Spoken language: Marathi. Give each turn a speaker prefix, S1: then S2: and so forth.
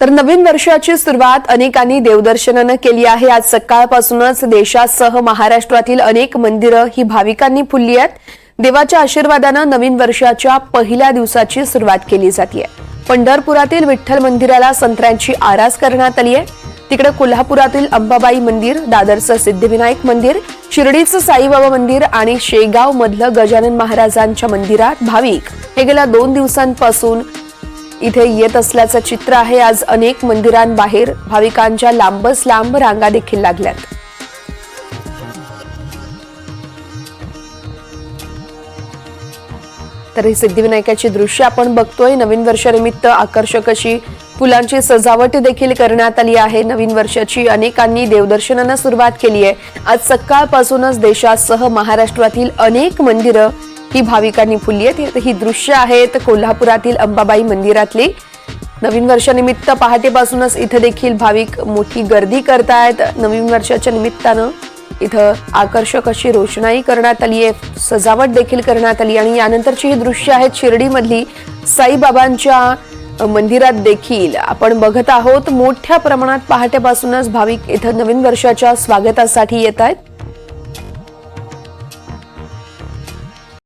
S1: तर नवीन वर्षाची सुरुवात अनेकांनी देवदर्शनानं केली आहे. आज सकाळपासूनच देशासह महाराष्ट्रातील अनेक मंदिरं ही भाविकांनी फुलली आहेत. देवाच्या आशीर्वादानं नवीन वर्षाच्या पहिल्या दिवसाची सुरुवात केली जाते पंढरपुरातील विठ्ठल मंदिराला संत्र्यांची आरास करण्यात आली आहे. तिकडे कोल्हापुरातील अंबाबाई मंदिर दादरचं सिद्धिविनायक मंदिर शिर्डीचं साईबाबा मंदिर आणि शेगाव मधलं गजानन महाराजांच्या मंदिरात भाविक. हे गेल्या दोन दिवसांपासून इथे येत असल्याचं चित्र आहे. आज अनेक मंदिरांबाहेर भाविकांच्या लांबच लांब रांगा देखील लागल्यात. तर ही सिद्धिविनायकाची दृश्य आपण बघतोय. नवीन वर्षानिमित्त आकर्षक अशी फुलांची सजावट देखील करण्यात आली आहे. नवीन वर्षाची अनेकांनी देवदर्शनानं सुरुवात केली आहे. आज सकाळपासूनच देशासह महाराष्ट्रातील अनेक मंदिरं ही भाविकांनी फुलली आहेत. ही दृश्य आहेत कोल्हापुरातील अंबाबाई मंदिरातली. नवीन वर्षानिमित्त पहाटेपासूनच इथं देखील भाविक मोठी गर्दी करतायत. नवीन वर्षाच्या निमित्तानं इथं आकर्षक अशी रोषणाई करण्यात आली आहे. सजावट देखील करण्यात आली आणि यानंतरची ही दृश्य आहेत शिर्डीमधली साईबाबांच्या मंदिरात देखील. आपण बघत आहोत मोठ्या प्रमाणात पहाटेपासूनच भाविक इथं नवीन वर्षाच्या स्वागतासाठी येत आहेत